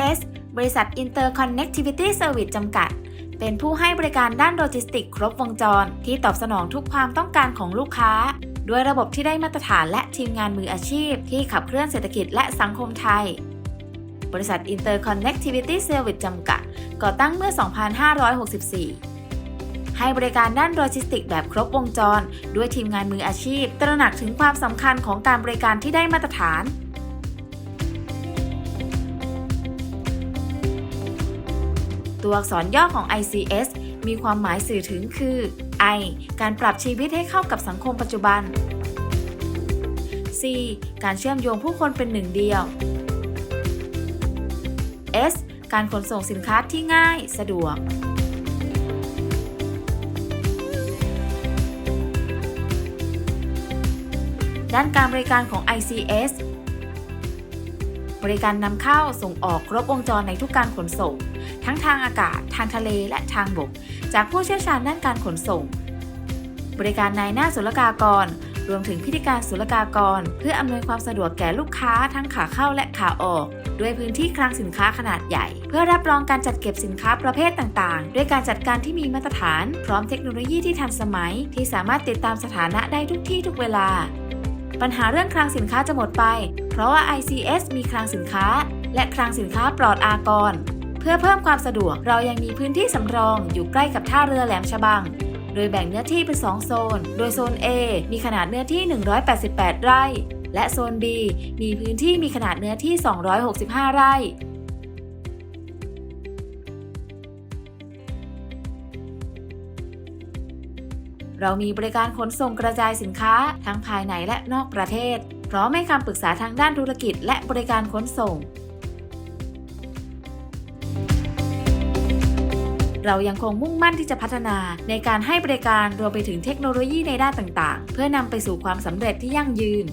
ICS บริษัท Interconnectivity Service จำกัด เป็นผู้ให้บริการด้านโลจิสติกส์ครบวงจร ที่ตอบสนองทุกความต้องการของลูกค้า ด้วยระบบที่ได้มาตรฐานและทีมงานมืออาชีพ ที่ขับเคลื่อนเศรษฐกิจและสังคมไทย บริษัท Interconnectivity Service จำกัด ก่อตั้งเมื่อ 2564ให้บริการด้านโลจิสติกส์แบบครบวงจร ด้วยทีมงานมืออาชีพ ตระหนักถึงความสำคัญของการบริการที่ได้มาตรฐาน ตัวอักษรย่อของ ICS มีความหมายสื่อถึงคือ I การปรับชีวิตให้เข้ากับสังคมปัจจุบัน C การเชื่อมโยงผู้คนเป็นหนึ่งเดียว S การขนส่งสินค้าที่ง่ายสะดวก ด้านการบริการของ ICS บริการนำเข้าส่งออกครบวงจรในทุกการขนส่ง ทั้งทางอากาศ ทางทะเลและทางบก จากผู้เชี่ยวชาญด้านการขนส่ง บริการนายหน้าศุลกากร รวมถึงพิธีการศุลกากร เพื่ออำนวยความสะดวกแก่ลูกค้าทั้งขาเข้าและขาออก ด้วยพื้นที่คลังสินค้าขนาดใหญ่ เพื่อรับรองการจัดเก็บสินค้าประเภทต่างๆ ด้วยการจัดการที่มีมาตรฐาน พร้อมเทคโนโลยีที่ทันสมัย ที่สามารถติดตามสถานะได้ทุกที่ทุกเวลา ปัญหาเรื่องคลังสินค้าจะหมดไป เพราะว่า ICS มีคลังสินค้า และคลังสินค้าปลอดอากร เพื่อเพิ่มความสะดวกเรายังมีพื้นที่สำรองอยู่ใกล้กับท่าเรือแหลมฉบัง โดยแบ่งเนื้อที่เป็น 2 โซน โดยโซน A มีขนาดเนื้อที่ 188 ไร่ และโซน B มีพื้นที่มีขนาดเนื้อที่ 265 ไร่ เรามีบริการขนส่งกระจายสินค้าทั้งภายในและนอกประเทศ พร้อมให้คำปรึกษาทางด้านธุรกิจและบริการขนส่ง เรายังคงมุ่งมั่นที่จะพัฒนาในการให้บริการรวมไปถึงเทคโนโลยีในด้านต่างๆ เพื่อนำไปสู่ความสำเร็จที่ยั่งยืน